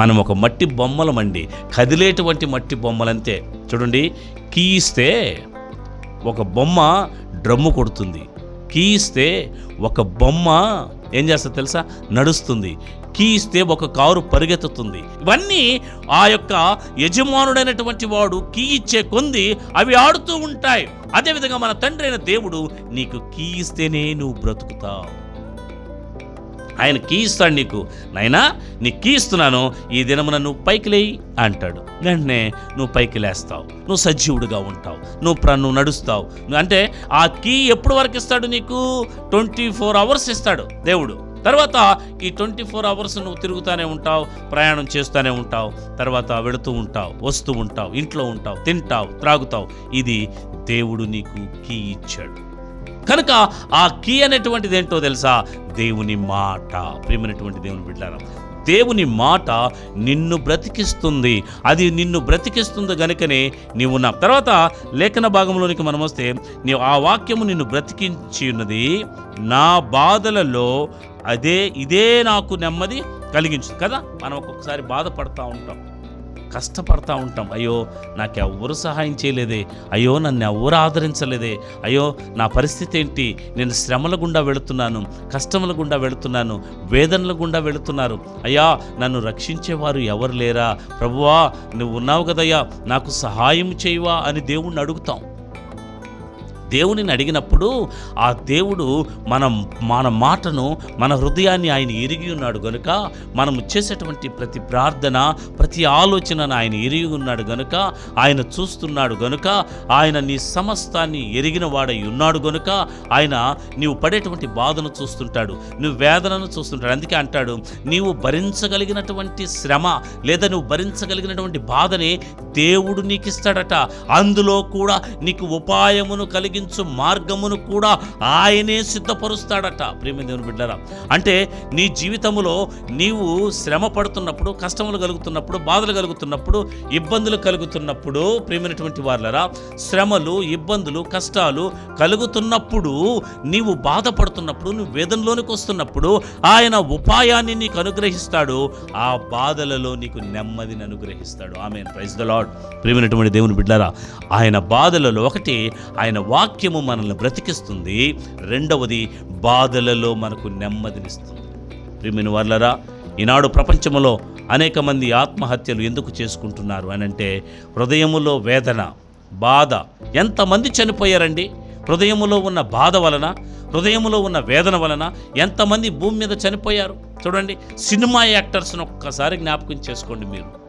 మనం ఒక మట్టి బొమ్మలమండి కదిలేటువంటి మట్టి బొమ్మలంతే. చూడండి కీ ఇస్తే ఒక బొమ్మ డ్రమ్ము కొడుతుంది. కీ ఇస్తే ఒక బొమ్మ ఏం చేస్తుంది తెలుసా? నడుస్తుంది. కీ ఇస్తే ఒక కారు పరిగెత్తుతుంది. ఇవన్నీ ఆ యొక్క యజమానుడైనటువంటి వాడు కీ ఇచ్చే కొంది అవి ఆడుతూ ఉంటాయి. అదేవిధంగా మన తండ్రి అయిన దేవుడు నీకు కీ ఇస్తేనే నువ్వు బ్రతుకుతావు. ఆయన కీ ఇస్తాడు నీకు. నైనా నీ కీ ఇస్తున్నాను ఈ దినమున నువ్వు పైకి లేయి అంటాడు. వెంటనే నువ్వు పైకి లేస్తావు. నువ్వు సజీవుడిగా ఉంటావు. నువ్వు ప్ర నువ్వు నడుస్తావు. నువ్వు- అంటే ఆ కీ ఎప్పుడు వరకు ఇస్తాడు నీకు? ట్వంటీ ఫోర్ అవర్స్ ఇస్తాడు దేవుడు. తర్వాత ఈ ట్వంటీ ఫోర్ అవర్స్ నువ్వు తిరుగుతూనే ఉంటావు ప్రయాణం చేస్తూనే ఉంటావు తర్వాత వెళుతూ ఉంటావు వస్తూ ఉంటావు ఇంట్లో ఉంటావు తింటావు త్రాగుతావు. ఇది దేవుడు నీకు కీ ఇచ్చాడు. కనుక ఆ కీ అనేటువంటిది ఏంటో తెలుసా? దేవుని మాట. ప్రియమైనటువంటి దేవుని బిడ్డారా దేవుని మాట నిన్ను బ్రతికిస్తుంది. అది నిన్ను బ్రతికిస్తుంది గనుకనే నీవు ఉన్న తర్వాత లేఖన భాగంలోనికి మనం వస్తే నీవు ఆ వాక్యము నిన్ను బ్రతికించి ఉన్నది నా బాధలలో అదే ఇదే నాకు నెమ్మది కలిగించు కదా? మనం ఒక్కొక్కసారి బాధపడతా ఉంటాం. కష్టపడతా ఉంటాం. అయ్యో నాకు ఎవ్వరు సహాయం చేయలేదే. అయ్యో నన్ను ఎవ్వరు ఆదరించలేదే. అయ్యో నా పరిస్థితి ఏంటి? నేను శ్రమల గుండా వెళుతున్నాను కష్టముల గుండా వెళుతున్నాను వేదనల గుండా వెళుతున్నారు. అయ్యా నన్ను రక్షించేవారు ఎవరు లేరా? ప్రభువా నువ్వు ఉన్నావు కదయ్యా. నాకు సహాయం చేయవా అని దేవుణ్ణి అడుగుతాం. దేవునిని అడిగినప్పుడు ఆ దేవుడు మనం మన మాటను మన హృదయాన్ని ఆయన ఇరిగి ఉన్నాడు గనుక మనం చేసేటువంటి ప్రతి ప్రార్థన ప్రతి ఆలోచనను ఆయన ఇరిగి ఉన్నాడు గనుక ఆయన చూస్తున్నాడు గనుక ఆయన నీ సమస్తాన్ని ఎరిగిన వాడై ఉన్నాడు గనుక ఆయన నీవు పడేటువంటి బాధను చూస్తుంటాడు నువ్వు వేదనను చూస్తుంటాడు. అందుకే అంటాడు నీవు భరించగలిగినటువంటి శ్రమ లేదా నువ్వు భరించగలిగినటువంటి బాధని దేవుడు నీకు ఇస్తాడట అందులో కూడా నీకు ఉపాయమును కలిగి కలిగించు మార్గమును కూడా ఆయనే సిద్ధపరుస్తాడట. ప్రేమ దేవుని బిడ్డరా అంటే నీ జీవితంలో నీవు శ్రమ పడుతున్నప్పుడు కష్టములు కలుగుతున్నప్పుడు బాధలు కలుగుతున్నప్పుడు ఇబ్బందులు కలుగుతున్నప్పుడు ప్రేమైనటువంటి వాళ్ళరా శ్రమలు ఇబ్బందులు కష్టాలు కలుగుతున్నప్పుడు నీవు బాధపడుతున్నప్పుడు నువ్వు వేదనలోనికి వస్తున్నప్పుడు ఆయన ఉపాయాన్ని నీకు అనుగ్రహిస్తాడు. ఆ బాధలలో నీకు నెమ్మదిని అనుగ్రహిస్తాడు. ఆమె ప్రైజ్ ద లాడ్ ప్రేమైనటువంటి దేవుని బిడ్డారా ఆయన బాధలలో ఒకటి ఆయన వాక్యము మనల్ని బ్రతికిస్తుంది. రెండవది బాధలలో మనకు నెమ్మదినిస్తుంది. ప్రిమిని వర్లరా ఈనాడు ప్రపంచంలో అనేక మంది ఆత్మహత్యలు ఎందుకు చేసుకుంటున్నారు అని అంటే హృదయములో వేదన బాధ ఎంతమంది చనిపోయారండి? హృదయములో ఉన్న బాధ వలన హృదయములో ఉన్న వేదన వలన ఎంతమంది భూమి మీద చనిపోయారు? చూడండి సినిమా యాక్టర్స్ని ఒక్కసారి జ్ఞాపకం చేసుకోండి మీరు.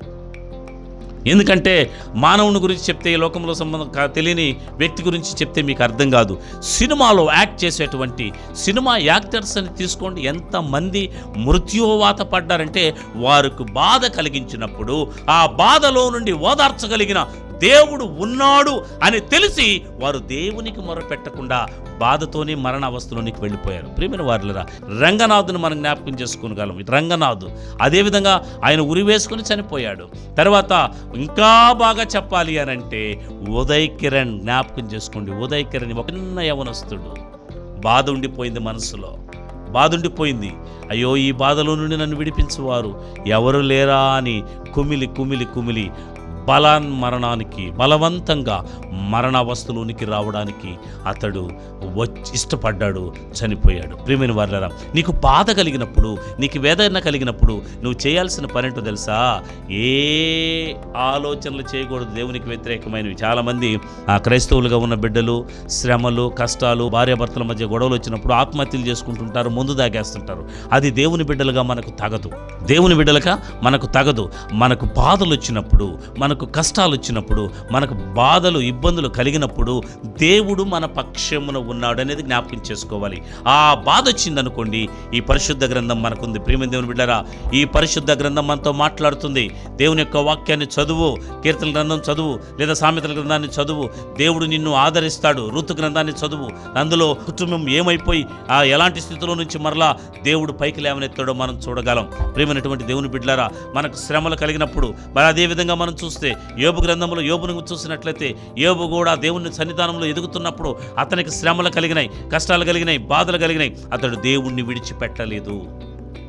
ఎందుకంటే మానవుని గురించి చెప్తే ఈ లోకంలో సంబంధం తెలియని వ్యక్తి గురించి చెప్తే మీకు అర్థం కాదు. సినిమాలో యాక్ట్ చేసేటువంటి సినిమా యాక్టర్స్ అని తీసుకోండి. ఎంతమంది మృత్యువాత పడ్డారంటే వారికి బాధ కలిగించినప్పుడు ఆ బాధలో నుండి ఓదార్చగలిగిన దేవుడు ఉన్నాడు అని తెలిసి వారు దేవునికి మొరపెట్టకుండా బాధతోనే మరణ అవస్థలోనికి వెళ్ళిపోయారు. ప్రేమిన వారులరా రంగనాథుని మనం జ్ఞాపకం చేసుకోగలం రంగనాథు. అదేవిధంగా ఆయన ఉరి వేసుకుని చనిపోయాడు. తర్వాత ఇంకా బాగా చెప్పాలి అని అంటే ఉదయ్ కిరణ్ జ్ఞాపకం చేసుకోండి. ఉదయ్ కిరణ్ ఒక చిన్న యవనస్తుడు. బాధ ఉండిపోయింది మనసులో. బాధ ఉండిపోయింది. అయ్యో ఈ బాధలో నుండి నన్ను విడిపించేవారు. ఎవరు లేరా అని కుమిలి కుమిలి కుమిలి బలాన్ మరణానికి బలవంతంగా మరణ అవస్థలోనికి రావడానికి అతడు వచ్చి ఇష్టపడ్డాడు చనిపోయాడు. ప్రియమైన వారులారా నీకు బాధ కలిగినప్పుడు నీకు వేదన కలిగినప్పుడు నువ్వు చేయాల్సిన పని ఏంటో తెలుసా? ఏ ఆలోచనలు చేయకూడదు దేవునికి వ్యతిరేకమైనవి. చాలామంది ఆ క్రైస్తవులుగా ఉన్న బిడ్డలు శ్రమలు కష్టాలు భార్యాభర్తల మధ్య గొడవలు వచ్చినప్పుడు ఆత్మహత్యలు చేసుకుంటుంటారు ముందు దాగేస్తుంటారు. అది దేవుని బిడ్డలుగా మనకు తగదు. దేవుని బిడ్డలుగా మనకు తగదు. మనకు బాధలు వచ్చినప్పుడు మన మనకు కష్టాలు వచ్చినప్పుడు మనకు బాధలు ఇబ్బందులు కలిగినప్పుడు దేవుడు మన పక్షమున ఉన్నాడు అనేది జ్ఞాపకం చేసుకోవాలి. ఆ బాధ వచ్చిందనుకోండి ఈ పరిశుద్ధ గ్రంథం మనకుంది. ప్రేమ దేవుని బిడ్డరా ఈ పరిశుద్ధ గ్రంథం మనతో మాట్లాడుతుంది. దేవుని యొక్క వాక్యాన్ని చదువు కీర్తన గ్రంథం చదువు లేదా సామెతల గ్రంథాన్ని చదువు. దేవుడు నిన్ను ఆదరిస్తాడు ఋతు గ్రంథాన్ని చదువు. అందులో కుటుంబం ఏమైపోయి ఆ ఎలాంటి స్థితిలో నుంచి మరలా దేవుడు పైకి లేవనెత్తాడో మనం చూడగలం. ప్రేమైనటువంటి దేవుని బిడ్డలారా మనకు శ్రమలు కలిగినప్పుడు మరి అదే విధంగా మనం చూస్తాం యోబు గ్రంథంలో యోబును చూసినట్లయితే యోబు కూడా దేవుని సన్నిధానంలో ఎదుగుతున్నప్పుడు అతనికి శ్రమలు కలిగినాయి కష్టాలు కలిగినాయి బాధలు కలిగినాయి. అతడు దేవుణ్ణి విడిచిపెట్టలేదు.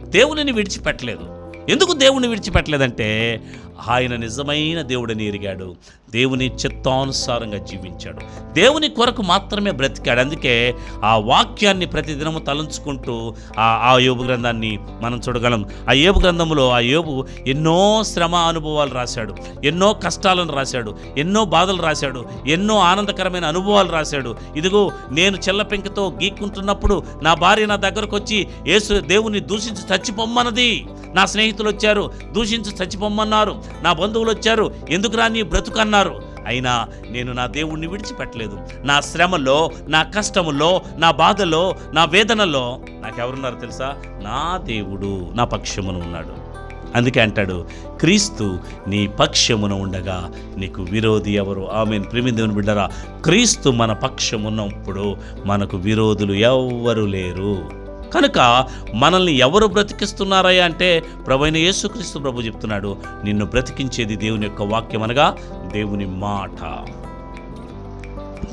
దేవునిని విడిచిపెట్టలేదు. ఎందుకు దేవుణ్ణి విడిచిపెట్టలేదంటే ఆయన నిజమైన దేవుడిని ఎరిగాడు. దేవుని చిత్తానుసారంగా జీవించాడు. దేవుని కొరకు మాత్రమే బ్రతికాడు. అందుకే ఆ వాక్యాన్ని ప్రతిదినము తలంచుకుంటూ ఆ ఆ యోబు గ్రంథాన్ని మనం చూడగలం. ఆ యోబు గ్రంథంలో ఆ యోబు ఎన్నో శ్రమ అనుభవాలు రాశాడు. ఎన్నో కష్టాలను రాశాడు. ఎన్నో బాధలు రాశాడు. ఎన్నో ఆనందకరమైన అనుభవాలు రాశాడు. ఇదిగో నేను చెల్ల పెంకతో గీక్కుంటున్నప్పుడు నా భార్య నా దగ్గరకు వచ్చి యేసు దేవుని దూషించి చచ్చిపోమ్మన్నది. నా స్నేహితులు వచ్చారు దూషించి చచ్చిపోమ్మన్నారు. నా బంధువులు వచ్చారు ఎందుకురా నీ బ్రతుకన్నారు? అయినా నేను నా దేవుణ్ణి విడిచిపెట్టలేదు. నా శ్రమలో నా కష్టములో నా బాధలో నా వేదనలో నాకెవరున్నారు తెలుసా? నా దేవుడు నా పక్షమును ఉన్నాడు. అందుకే అంటాడు క్రీస్తు నీ పక్షమున ఉండగా నీకు విరోధి ఎవరు? ఆమె ప్రేమిదేవుని బిడ్డరా క్రీస్తు మన పక్షమున్నప్పుడు మనకు విరోధులు ఎవ్వరు లేరు? కనుక మనల్ని ఎవరు బ్రతికిస్తున్నారయ్యా అంటే ప్రభైన యేసుక్రీస్తు ప్రభు చెప్తున్నాడు నిన్ను బ్రతికించేది దేవుని యొక్క వాక్యం అనగా దేవుని మాట.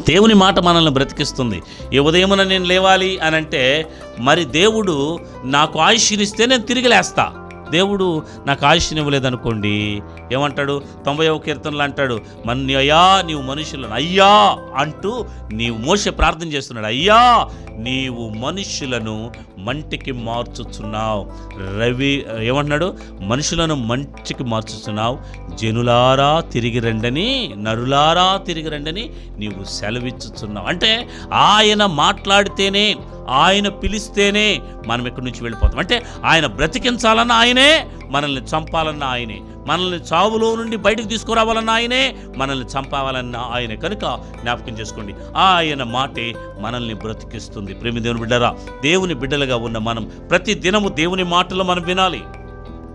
దేవుని మాట మనల్ని బ్రతికిస్తుంది. ఈ ఉదయమున నేను లేవాలి అని అంటే మరి దేవుడు నాకు ఆయుష్నిస్తే నేను తిరిగి లేస్తా. దేవుడు నాకు ఆయుష్ని ఇవ్వలేదనుకోండి ఏమంటాడు? తొంభై కీర్తనలు అంటాడు మన్యయా నీవు మనుషులను అయ్యా అంటూ నీవు మోస ప్రార్థన చేస్తున్నాడు. అయ్యా నీవు మనుషులను మంటికి మార్చుచున్నావు. రవి ఏమంటున్నాడు? మనుషులను మంటికి మార్చుచున్నావు. జనులారా తిరిగి రండని నరులారా తిరిగి రండని నీవు సెలవిచ్చుచున్నావు. అంటే ఆయన మాట్లాడితేనే ఆయన పిలిస్తేనే మనం ఇక్కడి నుంచి వెళ్ళిపోతాం. అంటే ఆయన బ్రతికించాలన్న ఆయనే మనల్ని చంపాలన్న ఆయనే. మనల్ని చావులో నుండి బయటకు తీసుకురావాలన్న ఆయనే మనల్ని చంపాలన్న ఆయనే. కనుక జ్ఞాపకం చేసుకోండి ఆయన మాటే మనల్ని బ్రతికిస్తుంది. ప్రేమి దేవుని బిడ్డరా దేవుని బిడ్డలుగా ఉన్న మనం ప్రతి దినము దేవుని మాటలు మనం వినాలి.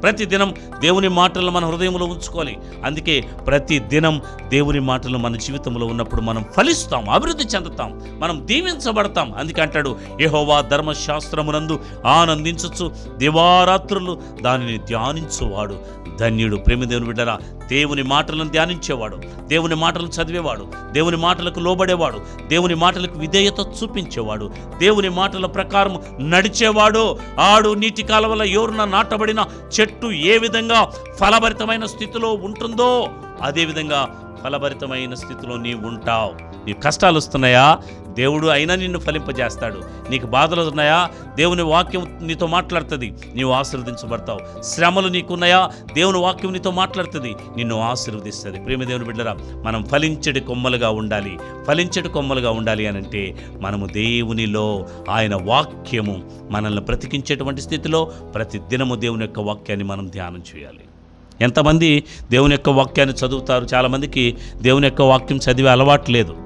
ప్రతిదినం దేవుని మాటలను మన హృదయంలో ఉంచుకోవాలి. అందుకే ప్రతి దినం దేవుని మాటలు మన జీవితంలో ఉన్నప్పుడు మనం ఫలిస్తాం అభివృద్ధి చెందుతాం మనం దీవించబడతాం. అందుకే అంటాడు యహోవా ధర్మశాస్త్రమునందు ఆనందించచ్చు దివారాత్రులు దానిని ధ్యానించువాడు. ధన్యుడు ప్రేమ దేవుని బిడ్డరా దేవుని మాటలను ధ్యానించేవాడు దేవుని మాటలను చదివేవాడు దేవుని మాటలకు లోబడేవాడు దేవుని మాటలకు విధేయత చూపించేవాడు దేవుని మాటల ప్రకారం నడిచేవాడు. ఆడు నీటి కాలవల ఎవరున నాటబడిన చెట్టు ఏ విధంగా ఫలభరితమైన స్థితిలో ఉంటుందో అదేవిధంగా ఫలభరితమైన స్థితిలో నీవు ఉంటావు. నీకు కష్టాలు వస్తున్నాయా? దేవుడు అయినా నిన్ను ఫలింపజేస్తాడు. నీకు బాధలు ఉన్నాయా? దేవుని వాక్యం నీతో మాట్లాడుతుంది. నీవు ఆశీర్వదించబడతావు. శ్రమలు నీకున్నాయా? దేవుని వాక్యం నీతో మాట్లాడుతుంది. నిన్ను ఆశీర్వదిస్తుంది. ప్రేమ దేవుని బిడ్డరా మనం ఫలించడి కొమ్మలుగా ఉండాలి. ఫలించడి కొమ్మలుగా ఉండాలి అని అంటే మనము దేవునిలో ఆయన వాక్యము మనల్ని బ్రతికించేటువంటి స్థితిలో ప్రతి దినము దేవుని యొక్క వాక్యాన్ని మనం ధ్యానం చేయాలి. ఎంతమంది దేవుని యొక్క వాక్యాన్ని చదువుతారు? చాలామందికి దేవుని యొక్క వాక్యం చదివే అలవాటు లేదు.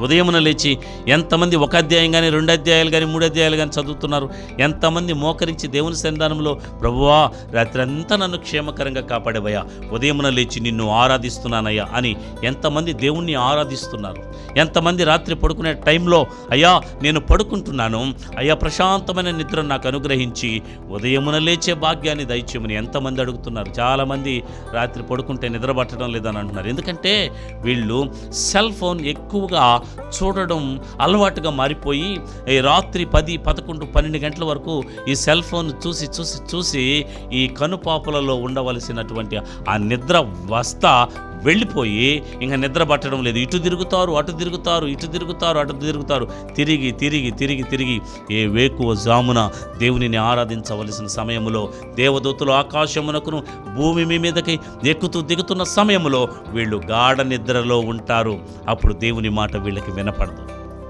ఉదయమున లేచి ఎంతమంది ఒక అధ్యాయం కానీ రెండు అధ్యాయాలు కానీ మూడు అధ్యాయాలు కానీ చదువుతున్నారు ఎంతమంది మోకరించి దేవుని సంధానంలో ప్రభువా రాత్రంతా నన్ను క్షేమకరంగా కాపాడేవయ్యా ఉదయమున లేచి నిన్ను ఆరాధిస్తున్నానయ్యా అని ఎంతమంది దేవుణ్ణి ఆరాధిస్తున్నారు. ఎంతమంది రాత్రి పడుకునే టైంలో అయ్యా నేను పడుకుంటున్నాను అయ్యా ప్రశాంతమైన నిద్ర నాకు అనుగ్రహించి ఉదయమున లేచే భాగ్యాన్ని దయచేయమని ఎంతమంది అడుగుతున్నారు. చాలామంది రాత్రి పడుకుంటే నిద్ర పట్టడం లేదని అంటున్నారు. ఎందుకంటే వీళ్ళు సెల్ ఫోన్ ఎక్కువగా చూడడం అలవాటుగా మారిపోయి ఈ రాత్రి పది పదకొండు పన్నెండు గంటల వరకు ఈ సెల్ ఫోన్ చూసి చూసి చూసి ఈ కనుపాపులలో ఉండవలసినటువంటి ఆ నిద్ర వస్త వెళ్ళిపోయి ఇంకా నిద్ర పట్టడం లేదు. ఇటు తిరుగుతారు అటు తిరుగుతారు ఇటు తిరుగుతారు అటు తిరుగుతారు. తిరిగి తిరిగి తిరిగి తిరిగి ఏ వేకువ జామున దేవునిని ఆరాధించవలసిన సమయంలో దేవదూతులు ఆకాశమునకును భూమి మీ మీదకి ఎక్కుతూ దిగుతున్న సమయంలో వీళ్ళు గాఢ నిద్రలో ఉంటారు. అప్పుడు దేవుని మాట వీళ్ళకి వినపడదు.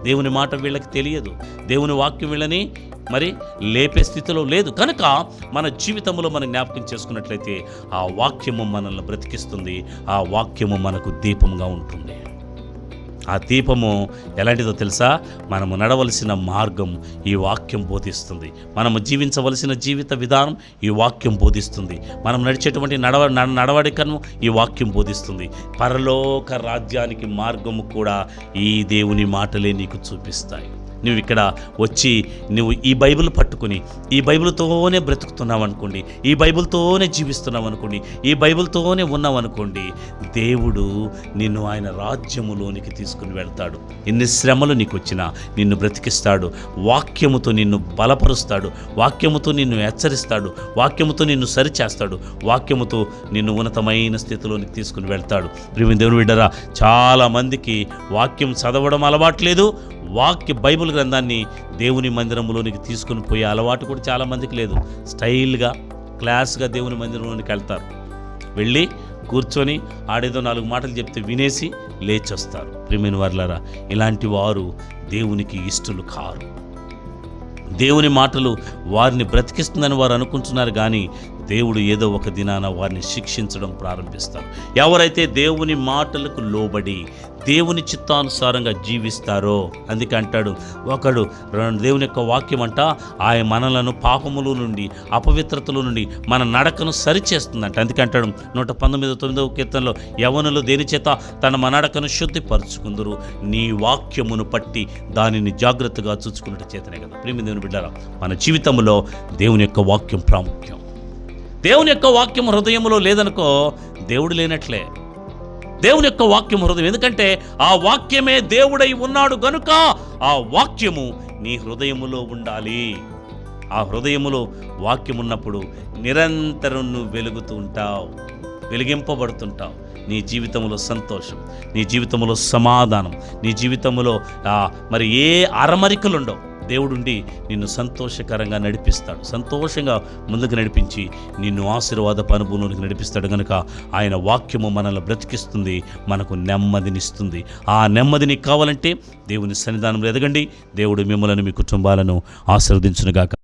దేవుని మాట వీళ్ళకి తెలియదు. దేవుని వాక్యం వీళ్ళని మరి లేపే స్థితిలో లేదు. కనుక మన జీవితంలో మనం జ్ఞాపకం చేసుకున్నట్లయితే ఆ వాక్యము మనల్ని బ్రతికిస్తుంది. ఆ వాక్యము మనకు దీపంగా ఉంటుంది. ఆ దీపము ఎలాంటిదో తెలుసా? మనము నడవలసిన మార్గం ఈ వాక్యం బోధిస్తుంది. మనము జీవించవలసిన జీవిత విధానం ఈ వాక్యం బోధిస్తుంది. మనం నడిచేటువంటి నడవ నడవడికను ఈ వాక్యం బోధిస్తుంది. పరలోక రాజ్యానికి మార్గము కూడా ఈ దేవుని మాటలే నీకు చూపిస్తాయి. నువ్వు ఇక్కడ వచ్చి నువ్వు ఈ బైబిల్ పట్టుకుని ఈ బైబిల్తోనే బ్రతుకుతున్నావు అనుకోండి ఈ బైబిల్తోనే జీవిస్తున్నావు అనుకోండి ఈ బైబిల్తోనే ఉన్నావు అనుకోండి దేవుడు నిన్ను ఆయన రాజ్యములోనికి తీసుకుని వెళ్తాడు. ఎన్ని శ్రమలు నీకు వచ్చినా నిన్ను బ్రతికిస్తాడు. వాక్యముతో నిన్ను బలపరుస్తాడు. వాక్యముతో నిన్ను హెచ్చరిస్తాడు. వాక్యముతో నిన్ను సరిచేస్తాడు. వాక్యముతో నిన్ను ఉన్నతమైన స్థితిలోనికి తీసుకుని వెళ్తాడు. ప్రియమైన దేవుని బిడ్డరా చాలామందికి వాక్యం చదవడం అలవాట్లేదు వాక్య బైబిల్ గ్రంథాన్ని దేవుని మందిరంలోనికి తీసుకుని పోయే అలవాటు కూడా చాలామందికి లేదు. స్టైల్గా క్లాస్గా దేవుని మందిరంలోనికి వెళ్తారు. వెళ్ళి కూర్చొని ఆడేదో నాలుగు మాటలు చెప్తే వినేసి లేచొస్తారు. ప్రియమైన వర్లరా ఇలాంటి వారు దేవునికి ఇష్టలు కారు. దేవుని మాటలు వారిని బ్రతికిస్తుందని వారు అనుకుంటున్నారు కానీ దేవుడు ఏదో ఒక దినాన వారిని శిక్షించడం ప్రారంభిస్తారు. ఎవరైతే దేవుని మాటలకు లోబడి దేవుని చిత్తానుసారంగా జీవిస్తారో? అందుకే అంటాడు ఒకడు దేవుని యొక్క వాక్యం అంట ఆయన మనలను పాపముల నుండి అపవిత్రతల నుండి మన నడకను సరిచేస్తుందంట. అందుకే అంటాడు నూట పంతొమ్మిది తొమ్మిదవ కీర్తనలో యవనులు దేని చేత తన మనడకను శుద్ధిపరుచుకుందరు? నీ వాక్యమును పట్టి దానిని జాగ్రత్తగా చూసుకున్నట్టు చేతనే కదా. ప్రేమి దేవుని బిడ్డారా మన జీవితంలో దేవుని యొక్క వాక్యం ప్రాముఖ్యం. దేవుని యొక్క వాక్యం హృదయంలో లేదనుకో దేవుడు లేనట్లే. దేవుని యొక్క వాక్యం హృదయం. ఎందుకంటే ఆ వాక్యమే దేవుడై ఉన్నాడు గనుక ఆ వాక్యము నీ హృదయములో ఉండాలి. ఆ హృదయములో వాక్యం ఉన్నప్పుడు నిరంతరం నువ్వు వెలుగుతూ ఉంటావు. వెలిగింపబడుతుంటావు. నీ జీవితంలో సంతోషం నీ జీవితంలో సమాధానం నీ జీవితంలో మరి ఏ అరమరికలు ఉండవు దేవుడుండి నిన్ను సంతోషకరంగా నడిపిస్తాడు. సంతోషంగా ముందుకు నడిపించి నిన్ను ఆశీర్వాద అనుభవంలోనికి నడిపిస్తాడు కనుక ఆయన వాక్యము మనల్ని బ్రతికిస్తుంది మనకు నెమ్మదినిస్తుంది. ఆ నెమ్మదిని కావాలంటే దేవుని సన్నిధానంలో ఎదగండి. దేవుడు మిమ్మల్ని మీ కుటుంబాలను ఆశీర్వదించునుగాక.